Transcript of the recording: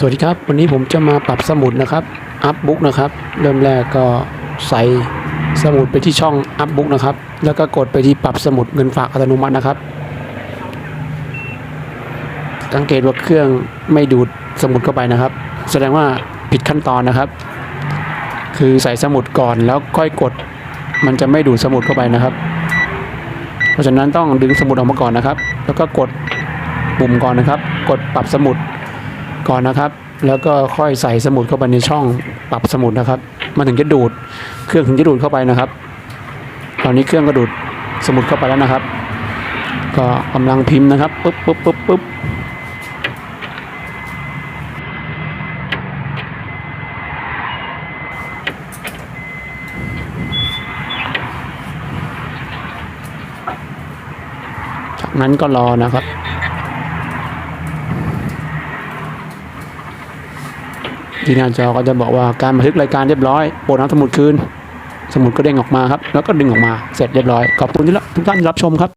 สวัสดีครับ วันนี้ผมจะมาปรับสมุดนะครับอัพบุ๊กนะครับ เริ่มแรกก็ใส่สมุดไปที่ช่องอัพบุ๊กนะครับ แล้วก็กดไปที่ปรับสมุดเงินฝากอัตโนมัตินะครับ สังเกตว่าเครื่องไม่ดูดสมุดเข้าไปนะครับ แสดงว่าผิดขั้นตอนนะครับ คือใส่สมุดก่อนแล้วค่อยกด มันจะไม่ดูดสมุดเข้าไปนะครับ เพราะฉะนั้นต้องดึงสมุดออกมาก่อนนะครับ แล้วก็กดปุ่มก่อนนะครับ กดปรับสมุด ก่อนนะครับ แล้วก็ค่อยใส่สมุดเข้าไปในช่องปรับสมุดนะครับ มันถึงจะดูด เครื่องถึงจะดูดเข้าไปนะครับ ตอนนี้เครื่องก็ดูดสมุดเข้าไปแล้วนะครับ ก็กำลังพิมพ์นะครับปุ๊บปุ๊บปุ๊บปุ๊บจากนั้นก็รอนะครับ ที่หน้าจอก็จะบอกว่าการบันทึกรายการเรียบร้อยโอนน้ำสมุดคืน สมุดก็เด้งออกมาครับ แล้วก็ดึงออกมาเสร็จเรียบร้อย ขอบคุณที่ทุกท่านที่รับชมครับ